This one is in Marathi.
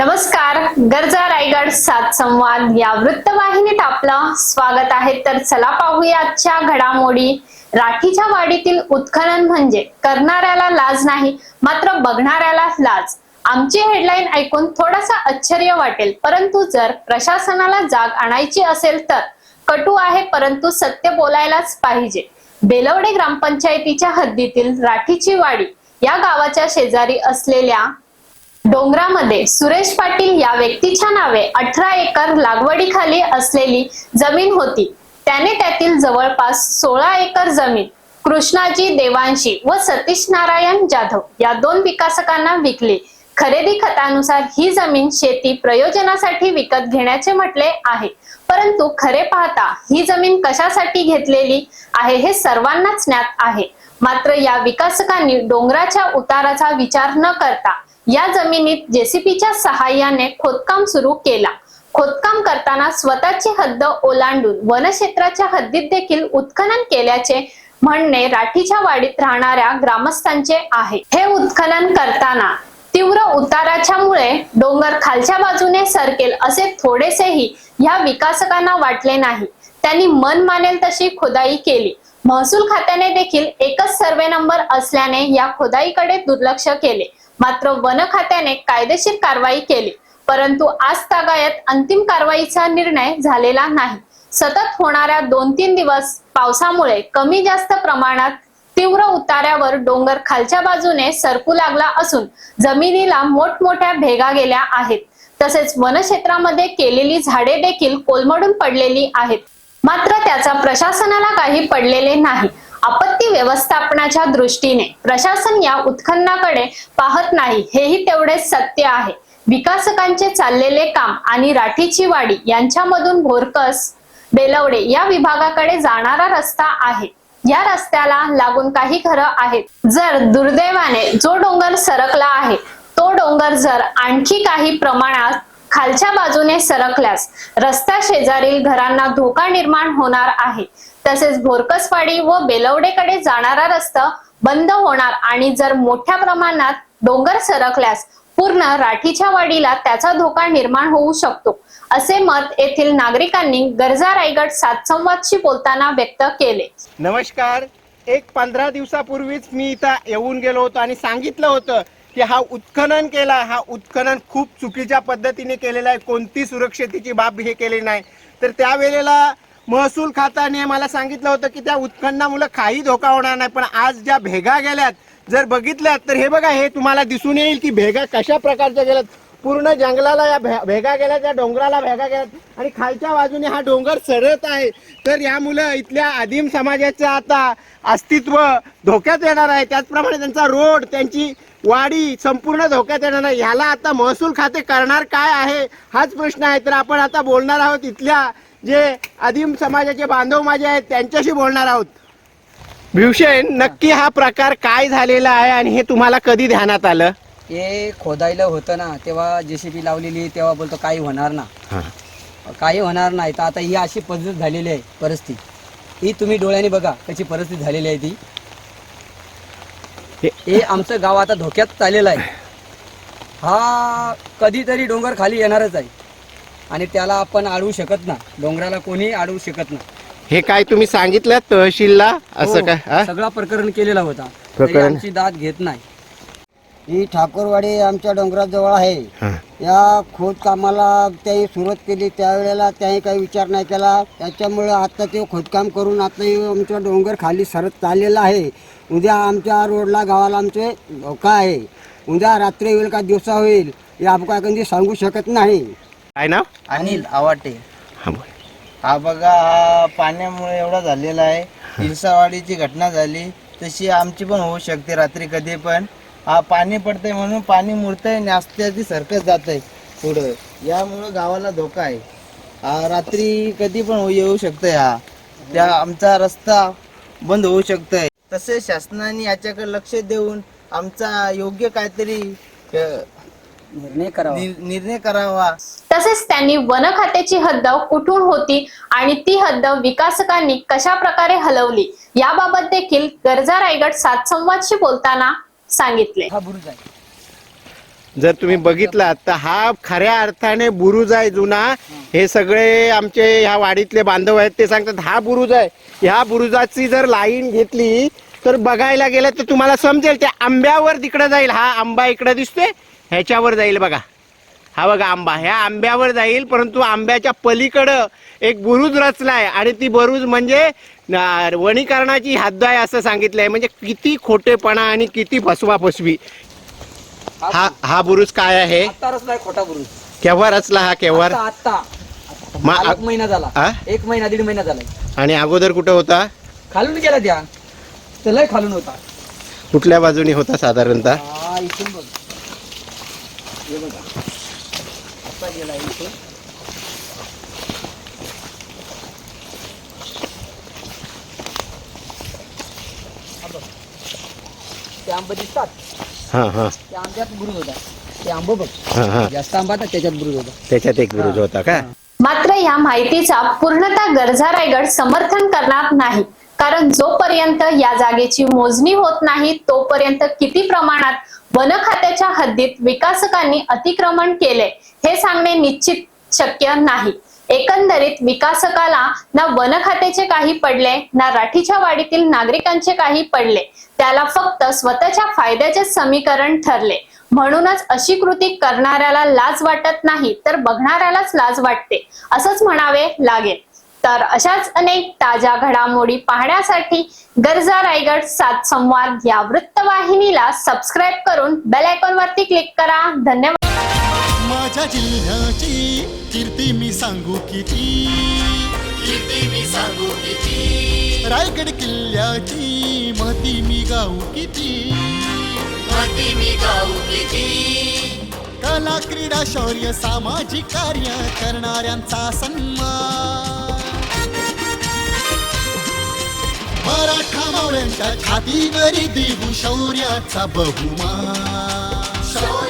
नमस्कार गरजा रायगड सात संवाद या वृत्तवाहिनीत आपलं स्वागत आहे. तर चला पाहूया आजच्या घडामोडी. राठीच्या वाडीतील उत्खनन म्हणजे करणाऱ्याला लाज नाही मात्र बघणाऱ्याला लाज. आमची हेडलाईन ऐकून थोडासा आश्चर्य वाटेल परंतु जर प्रशासनाला जाग आणायची असेल तर कटू आहे परंतु सत्य बोलायलाच पाहिजे. बेलवडे ग्रामपंचायतीच्या हद्दीतील राठीची वाडी या गावाच्या शेजारी असलेल्या डोंगरामध्ये सुरेश पाटील या व्यक्तीच्या नावे अठरा एकर लागवडीखाली असलेली जमीन होती. त्याने त्यातील जवळपास सोळा एकर जमीन कृष्णाजी देवांशी व सतीश नारायण जाधव या दोन विकासकांना विकली. खरेदी खतानुसार ही जमीन शेती प्रयोजनासाठी विकत घेण्याचे म्हटले आहे. परंतु खरे पाहता ही जमीन कशासाठी घेतलेली आहे हे सर्वांनाच ज्ञात आहे. मात्र या विकासकांनी डोंगराच्या उताराचा विचार न करता या जमिनीत जेसीपीच्या सहाय्याने खोदकाम सुरू केला. खोदकाम करताना स्वतःची हद्द ओलांडून वनक्षेत्राच्या हद्दीत देखील उत्खनन केल्याचे म्हणणे राठीच्या वाडीत राहणाऱ्या ग्रामस्थांचे आहे. हे उत्खनन करताना तीव्र उताराच्या मुळे डोंगर खालच्या बाजूने सरकेल असे थोडेसेही या विकासकांना वाटले नाही. त्यांनी मन मानेल तशी खोदाई केली. महसूल खात्याने देखील एकच सर्वे नंबर असल्याने या खोदाईकडे दुर्लक्ष केले. मात्र वन खात्याने कायदेशीर कारवाई केली. परंतु आज तागायत अंतिम कारवाईचा निर्णय झालेला नाही. सतत होणाऱ्या दोन तीन दिवस पावसामुळे कमी जास्त प्रमाणात तीव्र उतार्यावर डोंगर खालच्या बाजूने सरकू लागला असून जमिनीला मोठमोठ्या भेगा गेल्या आहेत. तसेच वनक्षेत्रामध्ये केलेली झाडे देखील कोलमडून पडलेली आहेत. मात्र त्याचा प्रशासनाला काही पडलेले नाही. आपत्ती व्यवस्थापनाच्या दृष्टीने प्रशासन या उत्खननाकडे पाहत नाही हेही तेवढेच सत्य आहे. विकासकांचे चाललेले काम आणि राठीची वाडी यांच्यामधून भोरकस बेलवडे या विभागाकडे जाणारा रस्ता आहे. या रस्त्याला लागून काही घरं आहेत. जर दुर्दैवाने जो डोंगर सरकला आहे तो डोंगर जर आणखी काही प्रमाणात खालच्या बाजूने सरकल्यास रस्त्या शेजारील घरांना धोका निर्माण होणार आहे. तसेच भोरकसवाडी व बेलवडेकडे जाणारा रस्ता बंद होणार आणि जर मोठ्या प्रमाणात डोंगर सरकल्यास पूर्ण राठीच्या वाडीला त्याचा धोका निर्माण होऊ शकतो असे मत येथील नागरिकांनी गरजा रायगड सात संवादशी बोलताना व्यक्त केले. नमस्कार. एक पंधरा दिवसापूर्वीच मी इथं येऊन गेलो होतो आणि सांगितलं होतं की हा उत्खनन केला हा उत्खनन खूप चुकीच्या पद्धतीने केलेला आहे कोणती सुरक्षतेची बाब हे केली नाही. तर त्यावेळेला महसूल खात्याने मला सांगितलं होतं की त्या उत्खननामुळे काही धोका होणार नाही पण आज ज्या भेगा गेल्यात जर बघितल्यात तर हे बघा हे तुम्हाला दिसून येईल की भेगा कशा प्रकारच्या गेल्यात. पूर्ण जंगलाला या भे- भेगा गेल्या त्या डोंगराला भेगा गेल्यात आणि खालच्या बाजूने हा डोंगर सरत आहे. तर या मुलं इथल्या आदिम समाजाचं आता अस्तित्व धोक्यात येणार आहे. त्याचप्रमाणे त्यांचा रोड त्यांची वाडी संपूर्ण धोक्यात येणार आहे ह्याला आता महसूल खाते करणार काय आहे? हाच प्रश्न आहे. तर आपण आता बोलणार आहोत इथल्या जे आदिम समाजाचे बांधव माझे आहेत त्यांच्याशी बोलणार आहोत. भीवशेन नक्की हा प्रकार काय झालेला आहे आणि हे तुम्हाला कधी ध्यानात आलं? हे खोदायला होतं ना तेव्हा जेसीबी लावलेली तेव्हा बोलतो काही होणार ना. काही होणार नाही. तर आता ही अशी पद्धत झालेली आहे परिस्थिती. ही तुम्ही डोळ्याने बघा कशी परिस्थिती झालेली आहे ती. हे- आमचं गाव आता धोक्यात चाललेलं आहे. हा कधीतरी डोंगर खाली येणारच आहे. आणि त्याला आपण अडवू शकत ना डोंगराला कोणी अडवू शकत ना हे काय तुम्ही सांगितलं तहसीलला? असं हो, काय हा? सगळा प्रकरण केलेला होता. तरी प्रकरण? आमची दाद घेत नाही. ही ठाकूरवाडी आमच्या डोंगराजवळ आहे. हा. या खोदकामाला त्यांनी सुरुवात केली. त्यावेळेला त्यांनी काही विचार नाही केला. त्याच्यामुळे आता ते खोदकाम करून आता हे आमच्या डोंगर खाली सरत चाललेला आहे. उद्या आमच्या रोडला गावाला आमचे धोका आहे. उद्या रात्री होईल का दिवसा होईल हे आपण कधी सांगू शकत नाही. काय नाव? अनिल आवाटे. हा. हा बघा हा पाण्यामुळे एवढा झालेला आहे. हिरसावाडीची घटना झाली. तशी आमची पण होऊ शकते रात्री कधी पण. हा पाणी पडतंय म्हणून पाणी मुरतंय नास्त्याची सरकत जात आहे पुढं. यामुळं गावाला धोका आहे. हा रात्री कधी पण येऊ शकतंय हा. त्या आमचा रस्ता बंद होऊ शकतोय. तसेच शासनाने याच्याकडे लक्ष देऊन आमचा योग्य काहीतरी अ, निर्णय करावा. निर- निर्णय करावा. तसेच त्यांनी वन खात्याची हद्द कुठून होती आणि ती हद्द विकासकांनी कशा प्रकारे हलवली? याबाबत देखील गरजा रायगड सात संवादशी बोलताना सांगितले. हा बुरुज आहे. जर तुम्ही बघितलात तर हा खऱ्या अर्थाने बुरुज आहे जुना. हे सगळे आमचे ह्या वाडीतले बांधव आहेत ते सांगतात हा बुरुज आहे. ह्या बुरुजाची जर लाईन घेतली तर बघायला गेलं तर तुम्हाला समजेल त्या आंब्यावर तिकडं जाईल. हा आंबा इकडं दिसतोय ह्याच्यावर जाईल बघा. हा बघा आंबा ह्या आंब्यावर जाईल परंतु आंब्याच्या पलीकडं एक बुरुज रचलाय आणि ती बुरुज म्हणजे वनीकरणाची हद्द आहे असं सांगितलंय. म्हणजे किती खोटेपणा आणि किती फसवा फसवी हा हा बुरुज काय आहे? खोटा बुरुज. केव्हा रचला हा? केव्हा एक महिना झाला? एक महिना दीड महिना झाला आणि अगोदर कुठं होता? खालून गेला त्या. तर लय खालून होता. कुठल्या बाजूनी होता साधारणतः? हा हे हा बघ. ते आंबे दिसतात. हा हा. त्या आंब्यात बुरुज होता ते आंब बघ. हा हा. जास्त आंबा होता त्याच्यात बुरुज होता त्याच्यात एक बुरुज होता का? मात्र या माहितीचा पूर्णतः गरजा रायगड समर्थन करणार नाही. कारण जोपर्यंत या जागेची मोजणी होत नाही तोपर्यंत किती प्रमाणात वन खात्याच्या हद्दीत विकासकांनी अतिक्रमण केले हे सांगणे निश्चित शक्य नाही. एकंदरीत विकासकाला ना वन खात्याचे काही पडले ना राठीच्या वाडीतील नागरिकांचे काही पडले त्याला फक्त स्वतःच्या फायद्याचे समीकरण ठरले. म्हणूनच अशी कृती करणाऱ्याला लाज वाटत नाही तर बघणाऱ्यालाच लाज वाटते असंच म्हणावे लागेल. तर अशाच अनेक ताज्या घडामोडी पाहण्यासाठी गरजा रायगड सात संवाद या वृत्तवाहिनीला सबस्क्राईब करून बेल आयकॉन वरती क्लिक करा. धन्यवाद. माझ्या जिल्ह्याची कीर्ती मी सांगू किती? कीर्ती मी सांगू किती? रायगड किल्ल्याची महती मी गाऊ किती? माती मी गाऊ किती? कला क्रीडा शौर्य सामाजिक कार्य करणाऱ्यांचा सन्मान. मराठा मावळ्यांच्या छातीवरी देऊ शौर्याचा बहुमान. शौर्य